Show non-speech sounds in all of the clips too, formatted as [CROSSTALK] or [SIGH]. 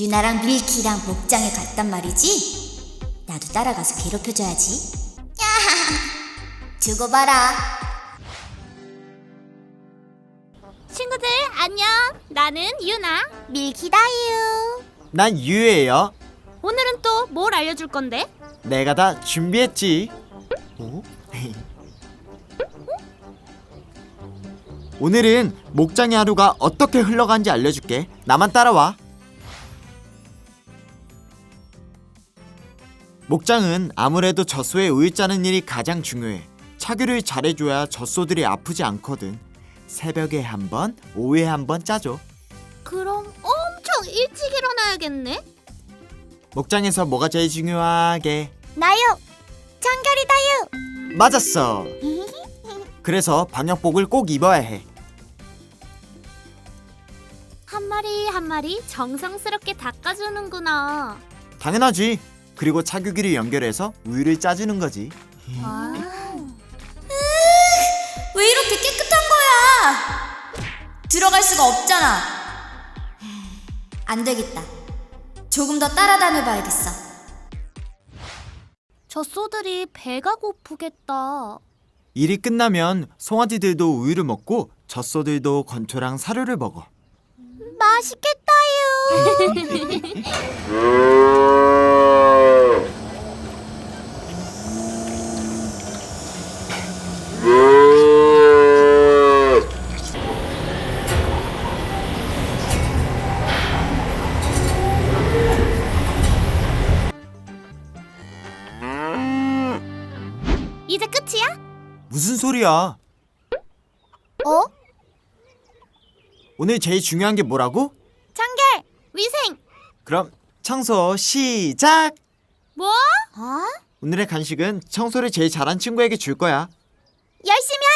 유나랑 밀키랑 목장에 갔단 말이지? 나도 따라가서 괴롭혀줘야지. 야, [LAUGHS] 두고 봐라. 친구들 안녕. 나는 유나. 밀키다유. 난 유예요. 오늘은 또 뭘 알려줄 건데? 내가 다 준비했지. 오? 오늘은 목장의 하루가 어떻게 흘러간지 알려줄게. 나만 따라와. 목장은 아무래도 젖소에 우유 짜는 일이 가장 중요해. 차교를 잘해줘야 젖소들이 아프지 않거든. 새벽에 한 번, 오후에 한 번 짜줘. 그럼 엄청 일찍 일어나야겠네. 목장에서 뭐가 제일 중요하게? 나요. 청결이다유. 맞았어. [LAUGHS] 그래서 방역복을 꼭 입어야 해. 한 마리 한 마리 정성스럽게 닦아주는구나. 당연하지. 그리고 차규기를 연결해서 우유를 짜주는 거지. 아. 왜 이렇게 깨끗한 거야? 들어갈 수가 없잖아. 안 되겠다. 조금 더 따라다녀 봐야겠어. 젖소들이 배가 고프겠다. 일이 끝나면 송아지들도 우유를 먹고 젖소들도 건초랑 사료를 먹어. 맛있겠다요. [LAUGHS] 소리야? 어? 오늘 제일 중요한 게 뭐라고? 청결, 위생. 그럼 청소 시작! 뭐? 어? 오늘의 간식은 청소를 제일 잘한 친구에게 줄 거야. 열심히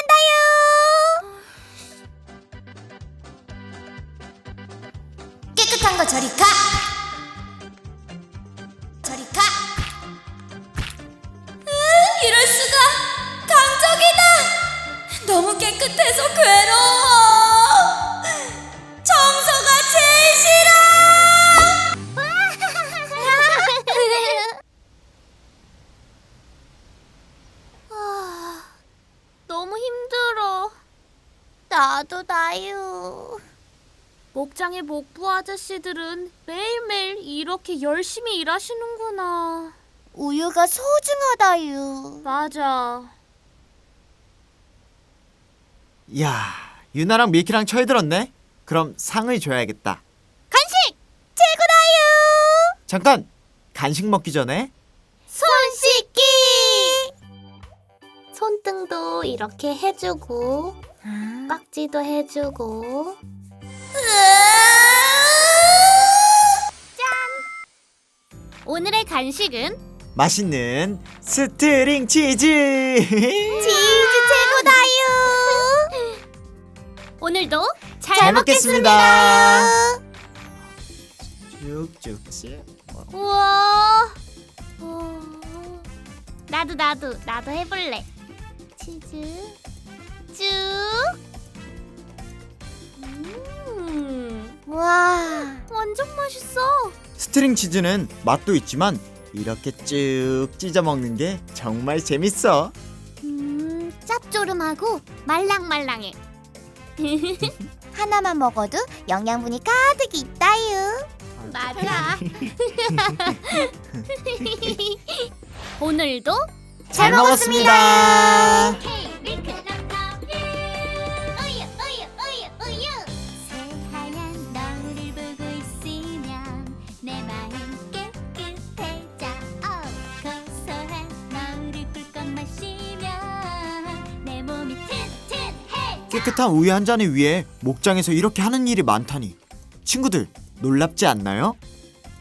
너무 깨끗해서 괴로워. 청소가 제일 싫어. [LAUGHS] 아, 너무 힘들어. 나도 나요. 목장의 목부 아저씨들은 매일매일 이렇게 열심히 일하시는구나. 우유가 소중하다유. 맞아. 이야, 유나랑 미키랑 철들었네? 그럼 상을 줘야겠다. 간식! 최고다유. 잠깐! 간식 먹기 전에 손 씻기! 손등도 이렇게 해주고, 깍지도 해주고. 오늘의 간식은 맛있는 스트링 치즈! 치즈 오늘도 잘, 잘 먹겠습니다. 먹겠습니다. 쭉쭉. 우와. 어, 나도 나도 나도 해볼래. 치즈 쭉. 음, 와. 완전 맛있어. 스트링 치즈는 맛도 있지만 이렇게 쭉 찢어 먹는 게 정말 재밌어. 음, 짭조름하고 말랑말랑해. [LAUGHS] 하나만 먹어도 영양분이 가득 있다유. 맞아. [LAUGHS] 오늘도 잘 먹었습니다. 새하얀 깨끗한 우유 한 잔을 위해 목장에서 이렇게 하는 일이 많다니. 친구들, 놀랍지 않나요?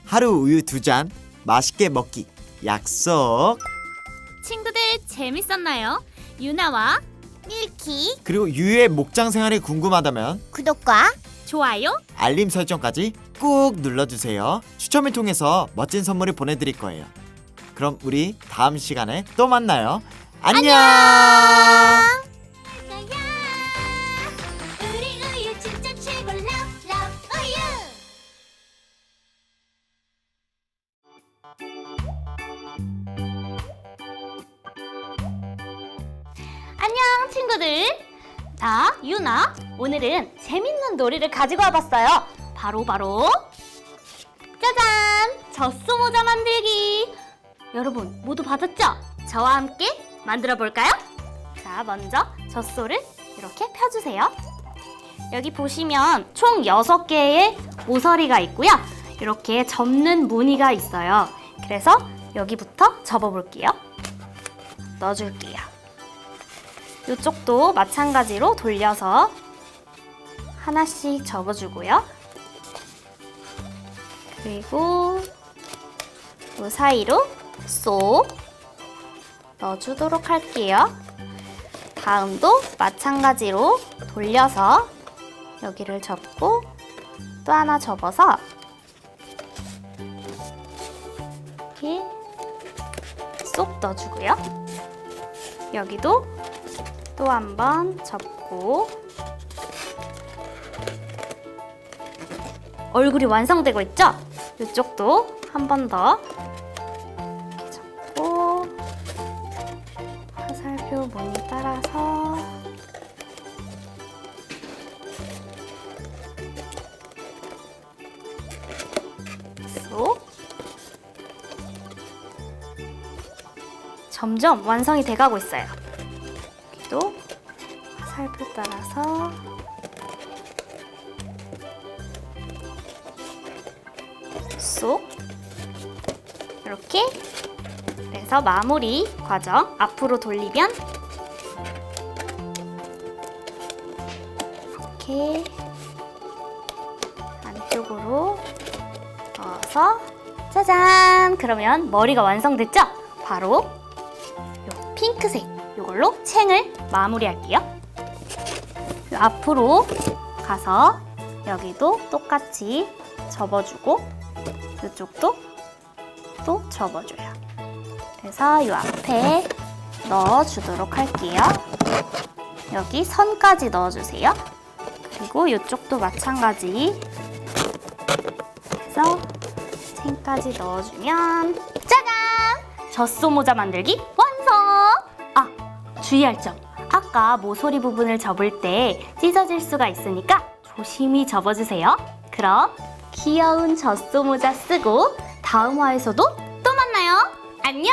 하루 우유 두 잔, 맛있게 먹기. 약속. 친구들 재밌었나요? 유나와 밀키 그리고 유유의 목장 생활이 궁금하다면 구독과 좋아요 알림 설정까지 꾹 눌러주세요. 추첨을 통해서 멋진 선물을 보내드릴 거예요. 그럼 우리 다음 시간에 또 만나요. 안녕. 거야. 놀이를 가지고 와봤어요. 바로 바로 짜잔 젖소 모자 만들기. 여러분 모두 받았죠? 저와 함께 만들어 볼까요? 자, 먼저 젖소를 이렇게 펴주세요. 여기 보시면 총 6개의 모서리가 있고요. 이렇게 접는 무늬가 있어요. 그래서 여기부터 접어볼게요. 넣어줄게요. 이쪽도 마찬가지로 돌려서 하나씩 접어주고요. 그리고 이 사이로 쏙 넣어주도록 할게요. 다음도 마찬가지로 돌려서 여기를 접고 또 하나 접어서 이렇게 쏙 넣어주고요. 여기도 또 한 번 접고 얼굴이 완성되고 있죠? 이쪽도 한 번 더 이렇게 접고 화살표 무늬 따라서 쏙 점점 완성이 돼가고 있어요. 여기도 화살표 따라서 쏙 이렇게 그래서 마무리 과정 앞으로 돌리면 이렇게 안쪽으로 넣어서 짜잔! 그러면 머리가 완성됐죠? 바로 요 핑크색 요걸로 챙을 마무리할게요. 요 앞으로 가서 여기도 똑같이 접어주고 이쪽도 또 접어줘요. 그래서 이 앞에 넣어주도록 할게요. 여기 선까지 넣어주세요. 그리고 이쪽도 마찬가지. 그래서 챙까지 넣어주면 짜잔! 젖소 모자 만들기 완성! 아, 주의할 점. 아까 모서리 부분을 접을 때 찢어질 수가 있으니까 조심히 접어주세요. 그럼 귀여운 젖소 모자 쓰고 다음 화에서도 또 만나요. 안녕!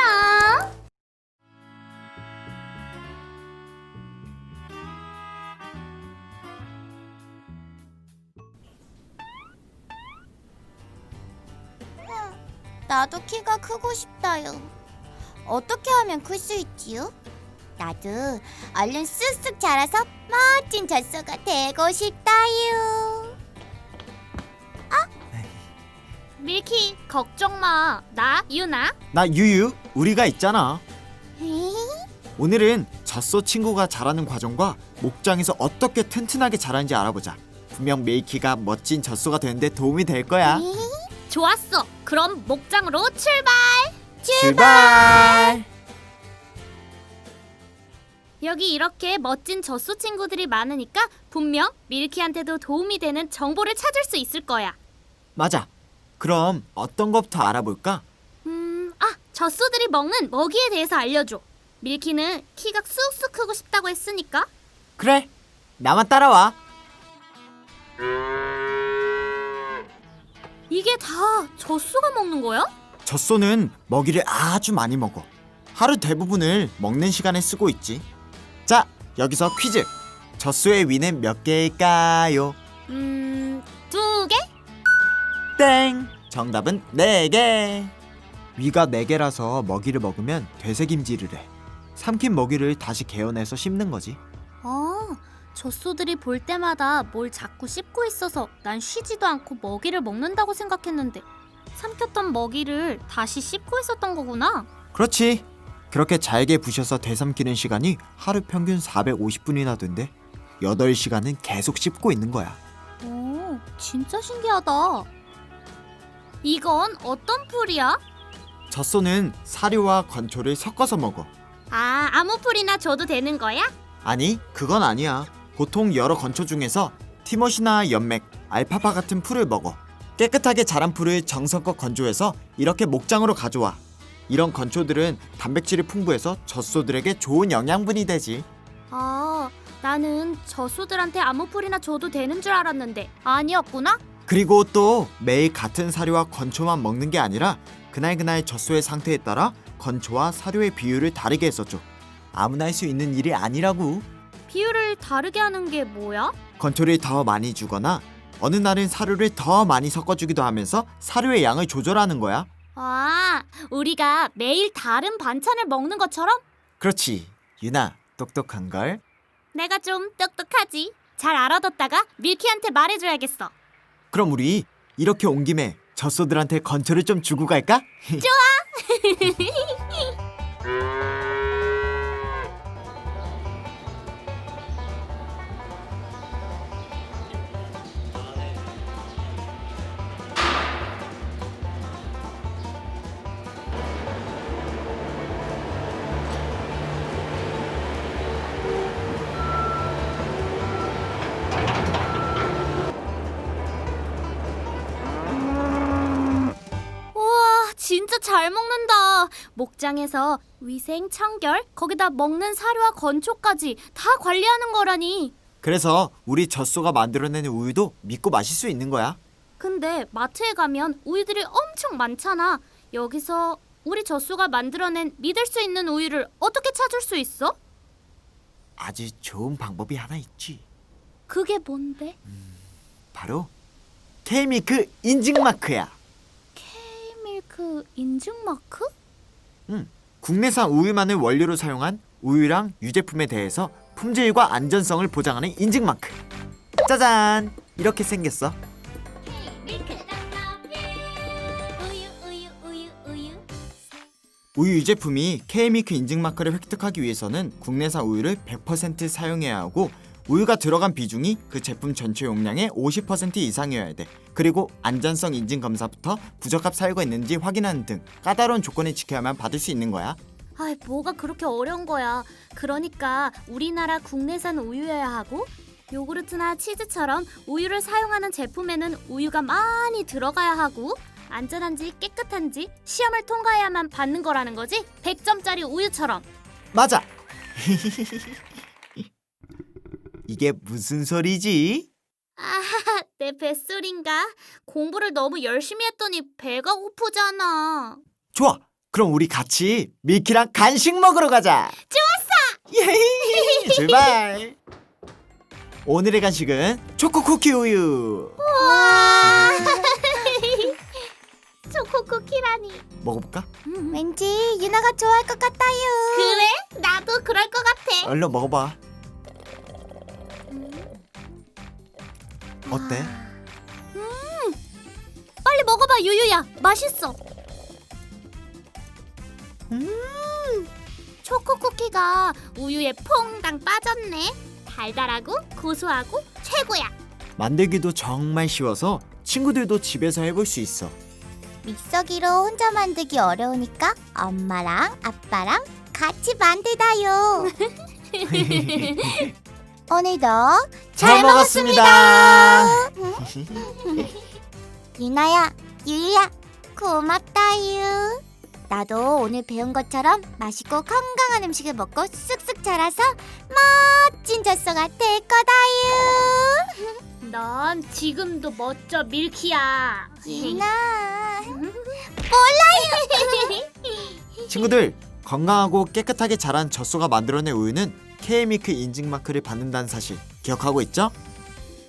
나도 키가 크고 싶다요. 어떻게 하면 클 수 있지요? 나도 얼른 쓱쓱 자라서 멋진 젖소가 되고 싶다요. 밀키 걱정 마. 나 유나. 나 유유 우리가 있잖아. 에이, 오늘은 젖소 친구가 자라는 과정과 목장에서 어떻게 튼튼하게 자라는지 알아보자. 분명 메이키가 멋진 젖소가 되는데 도움이 될 거야. 에이, 좋았어. 그럼 목장으로 출발. 출발! 여기 이렇게 멋진 젖소 친구들이 많으니까 분명 밀키한테도 도움이 되는 정보를 찾을 수 있을 거야. 맞아. 그럼 어떤 것부터 알아볼까? 음, 아, 젖소들이 먹는 먹이에 대해서 알려줘. 밀키는 키가 쑥쑥 크고 싶다고 했으니까. 그래. 나만 따라와. 이게 다 젖소가 먹는 거야? 젖소는 먹이를 아주 많이 먹어. 하루 대부분을 먹는 시간에 쓰고 있지. 자, 여기서 퀴즈. 젖소의 위는 몇 개일까요? 음, 두 개? 땡! 정답은 네개 위가 네개라서 먹이를 먹으면 되새김질을 해. 삼킨 먹이를 다시 개어내서 씹는 거지. 아, 젖소들이 볼 때마다 뭘 자꾸 씹고 있어서 난 쉬지도 않고 먹이를 먹는다고 생각했는데 삼켰던 먹이를 다시 씹고 있었던 거구나. 그렇지. 그렇게 잘게 부셔서 되삼키는 시간이 하루 평균 450분이나 된대. 8시간은 계속 씹고 있는 거야. 오, 진짜 신기하다. 이건 어떤 풀이야? 젖소는 사료와 건초를 섞어서 먹어. 아, 아무 풀이나 줘도 되는 거야? 아니, 그건 아니야. 보통 여러 건초 중에서 티머시나 연맥, 알파파 같은 풀을 먹어. 깨끗하게 자란 풀을 정성껏 건조해서 이렇게 목장으로 가져와. 이런 건초들은 단백질이 풍부해서 젖소들에게 좋은 영양분이 되지. 아, 나는 젖소들한테 아무 풀이나 줘도 되는 줄 알았는데 아니었구나? 그리고 또 매일 같은 사료와 건초만 먹는 게 아니라 그날그날 젖소의 상태에 따라 건초와 사료의 비율을 다르게 했었죠. 아무나 할 수 있는 일이 아니라고. 비율을 다르게 하는 게 뭐야? 건초를 더 많이 주거나 어느 날은 사료를 더 많이 섞어주기도 하면서 사료의 양을 조절하는 거야. 아, 우리가 매일 다른 반찬을 먹는 것처럼? 그렇지. 유나, 똑똑한 걸. 내가 좀 똑똑하지. 잘 알아뒀다가 밀키한테 말해줘야겠어. 그럼 우리 이렇게 온 김에 젖소들한테 건초를 좀 주고 갈까? [LAUGHS] 우와, [LAUGHS] 잘 먹는다. 목장에서 위생, 청결, 거기다 먹는 사료와 건초까지 다 관리하는 거라니. 그래서 우리 젖소가 만들어내는 우유도 믿고 마실 수 있는 거야. 근데 마트에 가면 우유들이 엄청 많잖아. 여기서 우리 젖소가 만들어낸 믿을 수 있는 우유를 어떻게 찾을 수 있어? 아주 좋은 방법이 하나 있지. 그게 뭔데? 바로 K미크 인증 마크야. K밀크 인증 마크? 국내산 우유만을 원료로 사용한 우유랑 유제품에 대해서 품질과 안전성을 보장하는 인증 마크. 짜잔! 이렇게 생겼어. 우유 유제품이 K미크 인증 마크를 획득하기 위해서는 국내산 우유를 100% 사용해야 하고 우유가 들어간 비중이 그 제품 전체 용량의 50% 이상이어야 돼. 그리고 안전성 인증 검사부터 부적합 사유가 있는지 확인하는 등 까다로운 조건을 지켜야만 받을 수 있는 거야. 아이 뭐가 그렇게 어려운 거야. 그러니까 우리나라 국내산 우유여야 하고 요구르트나 치즈처럼 우유를 사용하는 제품에는 우유가 많이 들어가야 하고 안전한지 깨끗한지 시험을 통과해야만 받는 거라는 거지? 100점짜리 우유처럼. 맞아. [LAUGHS] 이게 무슨 소리지? 아, 내 뱃소린가? 공부를 너무 열심히 했더니 배가 고프잖아. 좋아. 그럼 우리 같이 밀키랑 간식 먹으러 가자. 좋았어. 예이. 출발. 오늘의 간식은 초코 쿠키 우유. 와! [LAUGHS] 초코 쿠키라니. 먹어볼까? 왠지 유나가 좋아할 것 같아요. 그래? 나도 그럴 것 같아. 얼른 먹어봐. 어때? 빨리 먹어봐 유유야. 맛있어. 음. 초코 쿠키가 우유에 퐁당 빠졌네. 달달하고 고소하고 최고야. 만들기도 정말 쉬워서 친구들도 집에서 해볼 수 있어. 믹서기로 혼자 만들기 어려우니까 엄마랑 아빠랑 같이 만들다요. [LAUGHS] [LAUGHS] 오늘도 잘 먹었습니다. 유나야, 유유야, 고맙다유. 나도 오늘 배운 것처럼 맛있고 건강한 음식을 먹고 쑥쑥 자라서 멋진 젖소가 될 거다유. 넌 지금도 멋져 밀키야. 유나. [LAUGHS] 친구들 건강하고 깨끗하게 자란 젖소가 만들어낸 우유는 K미크 인증 마크를 받는다는 사실 기억하고 있죠?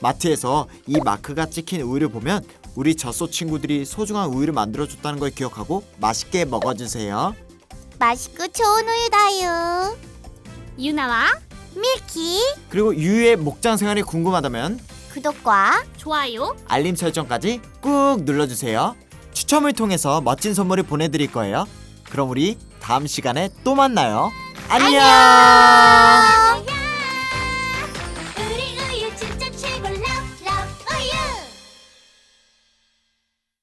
마트에서 이 마크가 찍힌 우유를 보면 우리 젖소 친구들이 소중한 우유를 만들어줬다는 걸 기억하고 맛있게 먹어주세요. 맛있고 좋은 우유다유. 유나와 밀키 그리고 유유의 목장 생활이 궁금하다면 구독과 좋아요. 알림 설정까지 꾹 눌러주세요. 추첨을 통해서 멋진 선물을 보내드릴 거예요. 그럼 우리 다음 시간에 또 만나요. 안녕. 안녕.